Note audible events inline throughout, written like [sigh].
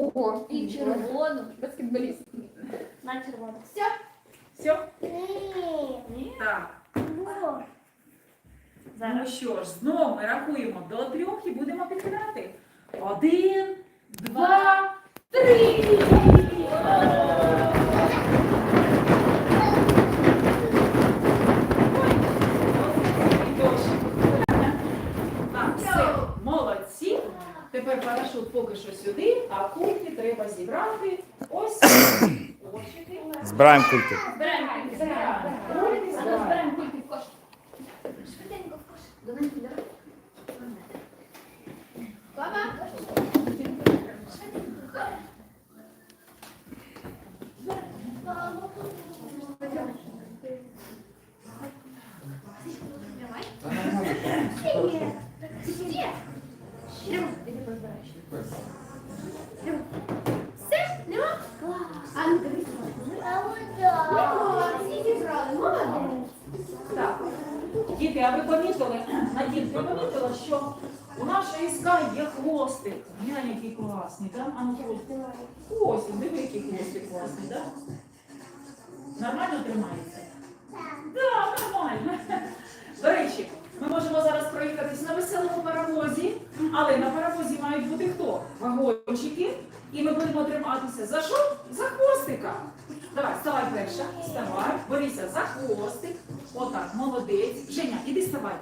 Ого, і червону. Баскетболіст. На червону. Все? Все? Ні. Так. Ну Зараз. що ж, знову ми рахуємо до трьох і будемо підкидати. Один, два, три. Так, все, молодці. Тепер парашут поки що сюди, а кульки треба зібрати. Ось. [coughs] Збираємо кульки. Збираємо, збираємо. Кульки А ну, збираємо. збираємо кульки в кошик. Швиденько в кошик. До нас піде. Папа. Все? Нема? А ну дивись. Всі зібрали, молодець. Так. Діти, а ви помітили, Надін, ти помітила, що у нашої іска є хвостик. Глянь, який класний, так? А ну хвостик. Хвостик, диви, який хвостик класний, так? Нормально тримається? Так, нормально. До речі, ми можемо зараз проїхатись на веселому паровозі, але на паровозі мають бути хто? Вагончики. І ми будемо триматися за що? За хвостика. Давай, вставай перша. Вставай. Борися за хвостик. Отак, молодець. Женя, іди вставай.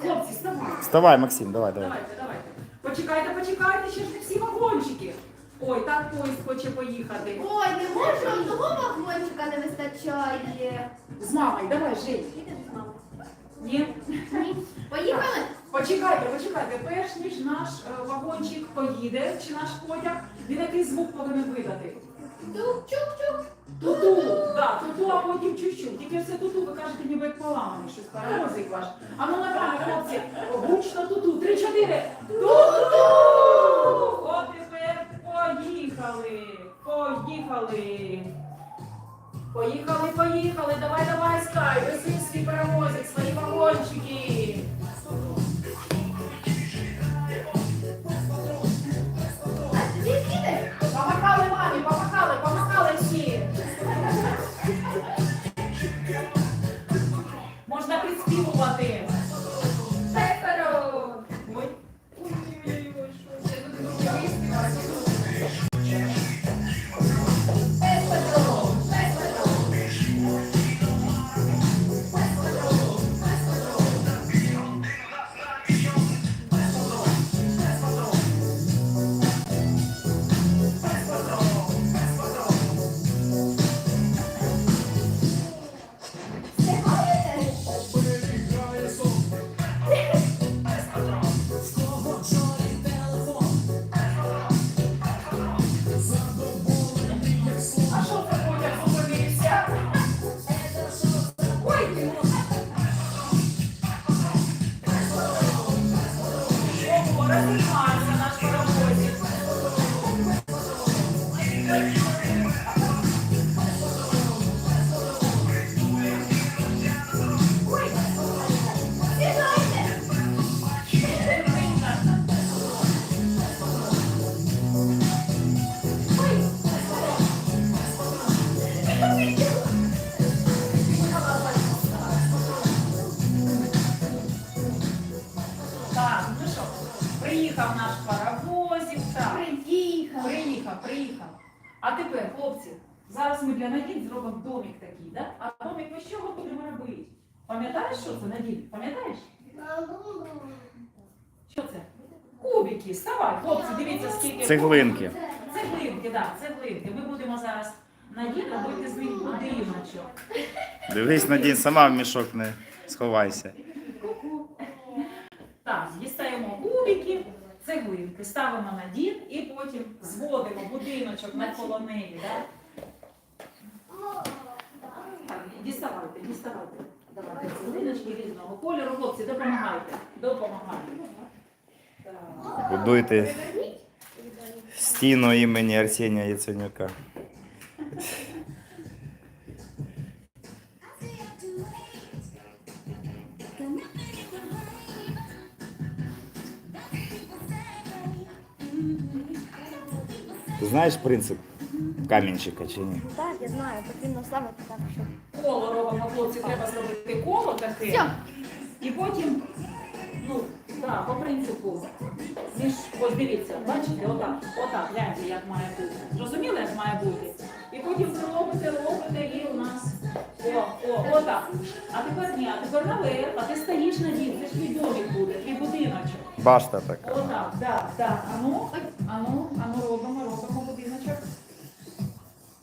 Хлопці, вставай. Вставай, Максим, давай, давай. Давайте, давайте. Почекайте, почекайте, ще ж не всі вагончики. Ой, так поїзд хоче поїхати. Ой, не можу, одного вагончика не вистачає. З мамою, давай, Жень. Ні? Поїхали? Почекайте, почекайте. Перш ніж наш е, вагончик поїде, чи наш потяг, він який звук повинен видати. Тук-чук-чук. Туту, да, туту, а потім чуть-чуть. Тільки все туту, ви кажете, ніби як поламаний, щось паровозик ваш. А ну нормально, хлопці, гучно туту, три-чотири. Туту! От тепер поїхали, поїхали. Поїхали, поїхали, давай, давай, скай, вези свій паровозик, свої вагончики. Приспівувати. Приїхав наш паровозик, так. Приїхав. Приїхав, приїхав. А тепер, хлопці, зараз ми для Надін зробимо домик такий, да? А домик ми з чого будемо робити? Пам'ятаєш, що це, Надін? Пам'ятаєш? Що це? Кубики, вставай, хлопці, дивіться, скільки. Цеглинки. Цеглинки, так, цеглинки. Ми будемо зараз Надін робити з них будиночок. Дивись, Надін, сама в мішок не сховайся. Так, дістаємо кубики, цеглинки, ставимо на дім і потім зводимо будиночок навколо неї. Да? Так, діставайте, діставайте. Давайте цеглиночки різного кольору. Хлопці, допомагайте. Допомагайте. Так. Будуйте стіну імені Арсенія Яценюка. Ти знаєш принцип камінчика чи ні? Так, я знаю, потрібно ставити так, щоб. Коло робимо, хлопці, треба зробити коло таке. Все. І потім, ну, так, по принципу, між, ось дивіться, бачите, отак, отак, гляньте, як має бути. Зрозуміли, як має бути? І потім це робите, робите, і у нас, о, о, отак. А тепер ні, а тепер наверх, а ти стоїш на дім, це ж твій домик буде, твій будиночок. Башта така. Отак, так, так. Ану, ану, ану, робимо, робимо будиночок.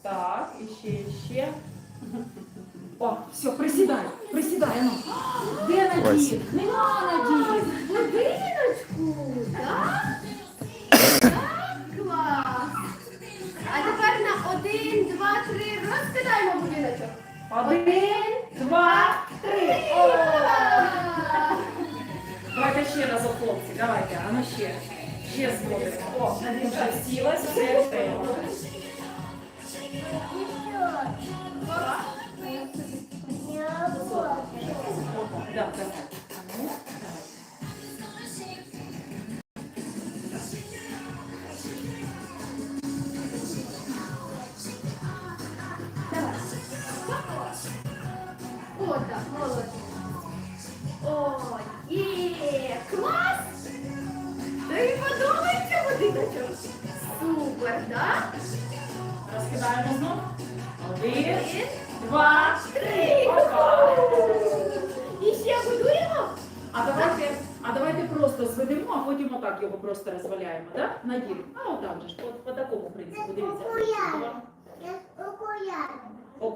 Так, і ще, і ще. О, все, присідай, присідай, ану. Де Надій? Нема Надії. Будиночку, так? Так, клас. А тепер на один, два, три розкидаємо будиночок. Один, О, сверху. все. Да, давай. А Так? Розкидаємо знову. Один, два, три. Опа. І ще будуємо? А давайте, а давайте просто зведемо, а потім отак його просто розваляємо, так? Надім. А отак же ж, по, по такому принципу, дивіться.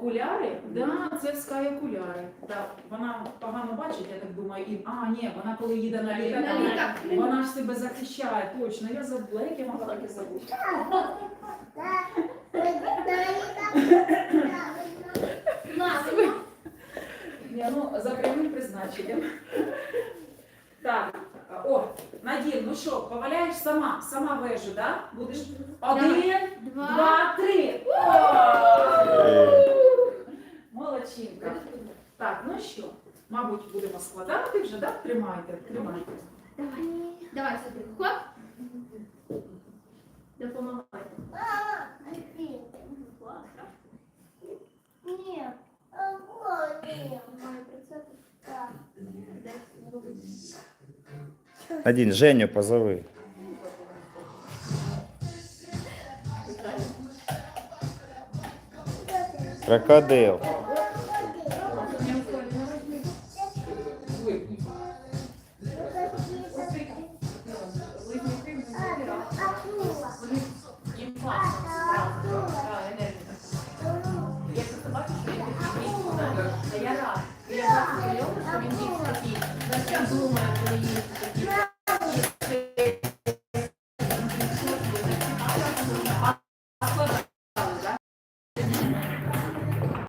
Окуляри? Да, це в Sky окуляри. Да. Вона погано бачить, я так думаю, і. А, ні, вона коли їде на літак, На літак. вона, вона ж себе захищає, точно. Я забула, як я могла таке забути. Ні, ну, за прямим призначенням. Так, о, Надін, ну що, поваляєш сама, сама вежу, да? Будеш один, мабуть, будемо складати вже, да? Тримайте, тримайте. Давай. Давай сюди. Хоп. Допомагай. Надін, Женю позови. Крокодил. Я рад. Я бачу, що він такий. За що думає, коли.